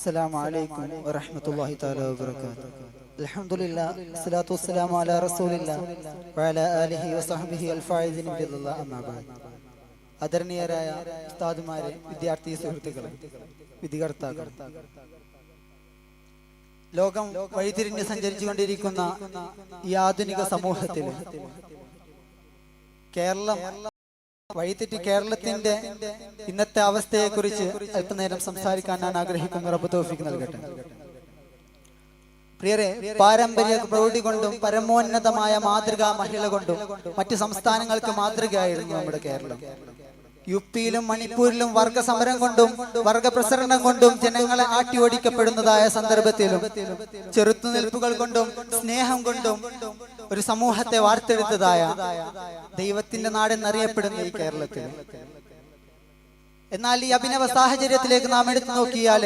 السلام عليكم ورحمة الله تعالى وبركاته الحمد لله الصلاة والسلام على رسول الله وعلى آله وصحبه الفائزين بفضل الله أما بعد ആദരണീയരായ ഉസ്താദുമാരെ വിദ്യാർത്ഥി സുഹൃത്തുക്കളെ വിധികർത്താക്കൾ ലോകം വഴിതിരിഞ്ഞ് സഞ്ചരിച്ചുകൊണ്ടിരിക്കുന്ന ഈ ആധുനിക സമൂഹത്തിൽ കേരളം വഴിതെറ്റി കേരളത്തിന്റെ ഇന്നത്തെ അവസ്ഥയെ കുറിച്ച് അല്പനേരം സംസാരിക്കാൻ ഞാൻ ആഗ്രഹിക്കുന്നു. റബ്ബ് തോഫിക്ക് നൽകട്ടെ. പ്രിയരെ പാരമ്പര്യ പ്രൗഢി കൊണ്ടും പരമോന്നതമായ മാതൃകാ മഹിള കൊണ്ടും മറ്റു സംസ്ഥാനങ്ങൾക്ക് മാതൃകയായിരുന്നു നമ്മുടെ കേരളം. യു പിയിലും മണിപ്പൂരിലും വർഗ സമരം കൊണ്ടും വർഗ പ്രസരണം കൊണ്ടും ജനങ്ങളെ ആട്ടി ഓടിക്കപ്പെടുന്നതായ സന്ദർഭത്തിലും ചെറുത്തുനിൽപ്പുകൾ കൊണ്ടും സ്നേഹം കൊണ്ടും ഒരു സമൂഹത്തെ വാർത്തെടുത്തതായ ദൈവത്തിന്റെ നാടെന്നറിയപ്പെടുന്ന ഈ കേരളത്തിൽ. എന്നാൽ ഈ അഭിനവ സാഹചര്യത്തിലേക്ക് നാം എടുത്തു നോക്കിയാൽ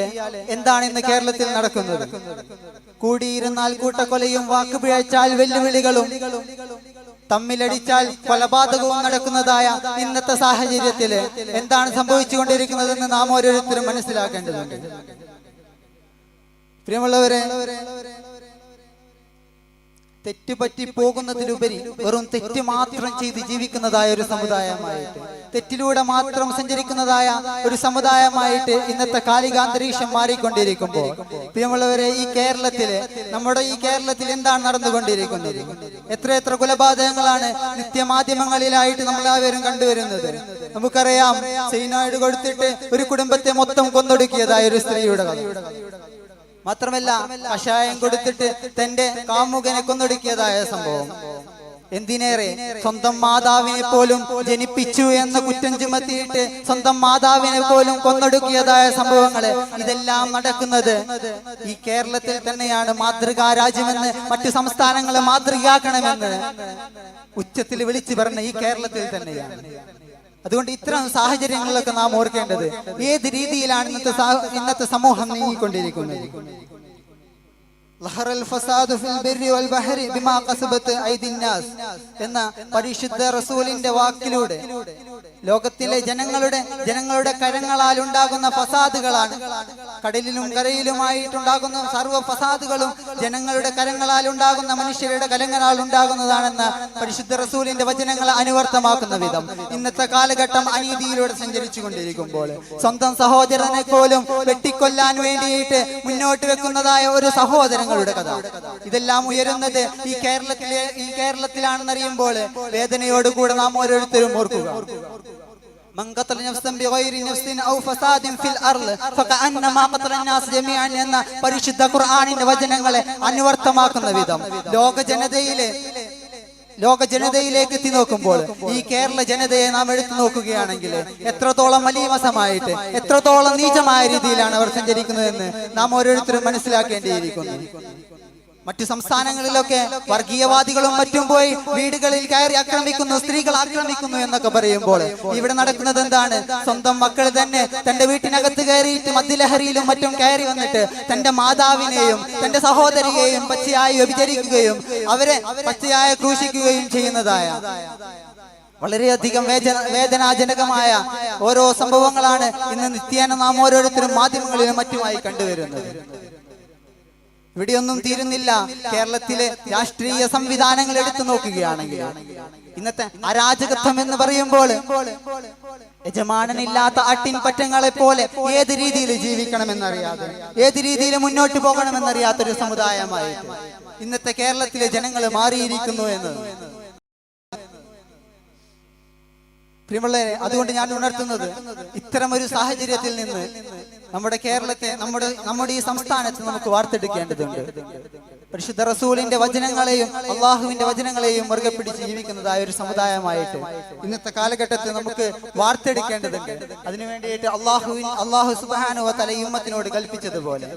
എന്താണ് ഇന്ന് കേരളത്തിൽ നടക്കുന്നത്? കൂടിയിരുന്നാൽ കൂട്ടക്കൊലയും വാക്കുപിഴച്ചാൽ വെല്ലുവിളികളും തമ്മിലടിച്ചാൽ കൊലപാതകവും നടക്കുന്നതായ ഇന്നത്തെ സാഹചര്യത്തിൽ എന്താണ് സംഭവിച്ചുകൊണ്ടിരിക്കുന്നതെന്ന് നാം ഓരോരുത്തരും മനസ്സിലാക്കേണ്ടതുണ്ട്. പ്രിയമുള്ളവരെ തെറ്റുപറ്റി പോകുന്നതിലുപരി വെറും തെറ്റ് മാത്രം ചെയ്ത് ജീവിക്കുന്നതായ ഒരു സമുദായമായിട്ട് തെറ്റിലൂടെ മാത്രം സഞ്ചരിക്കുന്നതായ ഒരു സമുദായമായിട്ട് ഇന്നത്തെ കാലികാന്തരീക്ഷം മാറിക്കൊണ്ടിരിക്കുമ്പോൾ പ്രിയമുള്ളവരെ ഈ കേരളത്തിൽ നമ്മുടെ ഈ കേരളത്തിൽ എന്താണ് നടന്നുകൊണ്ടിരിക്കുന്നത്? എത്ര എത്ര കൊലപാതകങ്ങളാണ് നിത്യമാധ്യമങ്ങളിലായിട്ട് നമ്മളാവരും കണ്ടുവരുന്നത്? നമുക്കറിയാം ചൈനായിട്ട് കൊടുത്തിട്ട് ഒരു കുടുംബത്തെ മൊത്തം കൊന്നൊടുക്കിയതായ ഒരു സ്ത്രീയുടെ മാത്രമല്ല കഷായം കൊടുത്തിട്ട് തന്റെ കാമുകനെ കൊന്നൊടുക്കിയതായ സംഭവം. എന്തിനേറെ സ്വന്തം മാതാവിനെ പോലും ജനിപ്പിച്ചു എന്ന കുറ്റം ചുമത്തിയിട്ട് സ്വന്തം മാതാവിനെ പോലും കൊന്നൊടുക്കിയതായ സംഭവങ്ങൾ ഇതെല്ലാം നടക്കുന്നത് ഈ കേരളത്തിൽ തന്നെയാണ് മാതൃകാ രാജ്യമെന്ന് മറ്റു സംസ്ഥാനങ്ങളെ മാതൃകയാക്കണമെന്ന് ഉച്ചത്തിൽ വിളിച്ചു പറഞ്ഞ ഈ കേരളത്തിൽ തന്നെയാണ്. അതുകൊണ്ട് ഇത്തരം സാഹചര്യങ്ങളിലൊക്കെ നാം ഓർക്കേണ്ടത് ഏത് രീതിയിലാണ് ഇന്നത്തെ ഇന്നത്തെ സമൂഹം നീങ്ങിക്കൊണ്ടിരിക്കുന്നത്? ലഹറൽ ഫസാദു ഫിൽ ബിർരി വൽ ബിമാ കസബത്ത് എന്ന പരിശുദ്ധ റസൂലിന്റെ വാക്കിലൂടെ ലോകത്തിലെ ജനങ്ങളുടെ ജനങ്ങളുടെ കരങ്ങളാൽ ഉണ്ടാകുന്ന ഫസാദുകളാണ്. കടലിലും കരയിലുമായിട്ടുണ്ടാകുന്ന സർവ ഫസാദുകളും ജനങ്ങളുടെ കരങ്ങളാൽ ഉണ്ടാകുന്ന മനുഷ്യരുടെ കരങ്ങളാൽ ഉണ്ടാകുന്നതാണെന്ന് പരിശുദ്ധ റസൂലിന്റെ വചനങ്ങൾ അനുവർത്തമാക്കുന്ന വിധം ഇന്നത്തെ കാലഘട്ടം അനീതിയിലൂടെ സഞ്ചരിച്ചു കൊണ്ടിരിക്കുമ്പോൾ സ്വന്തം സഹോദരനെ പോലും വെട്ടിക്കൊല്ലാൻ വേണ്ടിയിട്ട് മുന്നോട്ട് വെക്കുന്നതായ ഒരു സഹോദരങ്ങളുടെ കഥ ഇതെല്ലാം ഉയരുന്നത് ഈ കേരളത്തിലെ ഈ കേരളത്തിലാണെന്നറിയുമ്പോൾ വേദനയോടുകൂടെ നാം ഓരോരുത്തരും ഓർക്കുക من قتل نفسا بغير نفس او فساد في الارض فكانما قتل الناس جميعا എന്ന പരിശുദ്ധ ഖുർആനിന്റെ വചനങ്ങളെ അനുവർത്തമാക്കുന്ന വിധം ലോക ജനതയിലെ ലോക ജനതയിലേക്ക് എത്തി നോക്കുമ്പോൾ ഈ കേരള ജനതയെ നാം എടുത്തു നോക്കുകയാണെങ്കിൽ എത്രത്തോളം മലീമസമായിട്ട് എത്രത്തോളം നീചമായ രീതിയിലാണ് അവർ സഞ്ചരിക്കുന്നതെന്ന് നാം ഓരോരുത്തരും മനസ്സിലാക്കേണ്ടിയിരിക്കുന്നു. മറ്റു സംസ്ഥാനങ്ങളിലൊക്കെ വർഗീയവാദികളും മറ്റും പോയി വീടുകളിൽ കയറി ആക്രമിക്കുന്നു സ്ത്രീകൾ ആക്രമിക്കുന്നു എന്നൊക്കെ പറയുമ്പോൾ ഇവിടെ നടക്കുന്നത് എന്താണ്? സ്വന്തം മക്കൾ തന്നെ തന്റെ വീട്ടിനകത്ത് കയറിയിട്ട് മദ്യലഹരിയിലും മറ്റും കയറി വന്നിട്ട് തന്റെ മാതാവിനെയും തന്റെ സഹോദരിയെയും പച്ചയായി വ്യഭിചരിക്കുകയും അവരെ പച്ചയായി ക്രൂശിക്കുകയും ചെയ്യുന്നതായ വളരെയധികം വേദന വേദനാജനകമായ ഓരോ സംഭവങ്ങളാണ് ഇന്ന് നിത്യേന നാം ഓരോരുത്തരും മാധ്യമങ്ങളിലും മറ്റുമായി കണ്ടുവരുന്നത്. ഇവിടെയൊന്നും തീരുന്നില്ല. കേരളത്തിലെ രാഷ്ട്രീയ സംവിധാനങ്ങൾ എടുത്തു നോക്കുകയാണെങ്കിൽ. ഇന്നത്തെ അരാജകത്വം എന്ന് പറയുമ്പോൾ യജമാനനില്ലാത്ത അട്ടിൻ പറ്റങ്ങളെ പോലെ ഏത് രീതിയിൽ ജീവിക്കണമെന്നറിയാതെ ഏത് രീതിയിൽ മുന്നോട്ട് പോകണമെന്നറിയാത്തൊരു ഒരു സമുദായമായിട്ട് ഇന്നത്തെ കേരളത്തിലെ ജനങ്ങൾ മാറിയിരിക്കുന്നു എന്ന് പ്രിയമുള്ളവരെ അതുകൊണ്ട് ഞാൻ ഉണർത്തുന്നത് ഇത്തരം ഒരു സാഹചര്യത്തിൽ നിന്ന് നമ്മുടെ കേരളത്തെ നമ്മുടെ നമ്മുടെ ഈ സംസ്ഥാനത്ത് നമുക്ക് വാർത്തെടുക്കേണ്ടതുണ്ട്. പരിശുദ്ധ റസൂലിന്റെ വചനങ്ങളെയും അള്ളാഹുവിന്റെ വചനങ്ങളെയും മുറുകെ പിടിച്ച് ജീവിക്കുന്നതായ ഒരു സമുദായമായിട്ട് ഇന്നത്തെ കാലഘട്ടത്തിൽ നമുക്ക് വാർത്തെടുക്കേണ്ടതുണ്ട്. അതിനു വേണ്ടിയിട്ട് അള്ളാഹുവിൻ അള്ളാഹു സുബാനുവ തലയുമ്മത്തിനോട് കൽപ്പിച്ചതുപോലെ.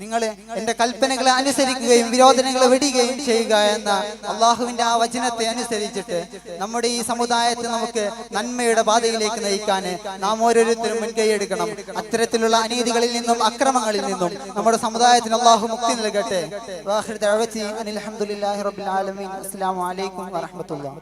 നിങ്ങൾ എന്റെ കൽപ്പനകളെ അനുസരിക്കുകയും വിരോധനങ്ങളെ വിടുകയും ചെയ്യുക എന്ന അള്ളാഹുവിന്റെ ആ വചനത്തെ അനുസരിച്ചിട്ട് നമ്മുടെ ഈ സമുദായത്തെ നമുക്ക് നന്മയുടെ പാതയിലേക്ക് നയിക്കാൻ നാം ഓരോരുത്തരും മുൻകൈയെടുക്കണം അത്തരത്തിലുള്ള അനീതികളിൽ നിന്നും അക്രമങ്ങളിൽ നിന്നും നമ്മുടെ സമുദായത്തിന് അള്ളാഹു മുക്തി നൽകട്ടെ. അസ്സലാമു അലൈക്കും വറഹ്മത്തുള്ളാഹി.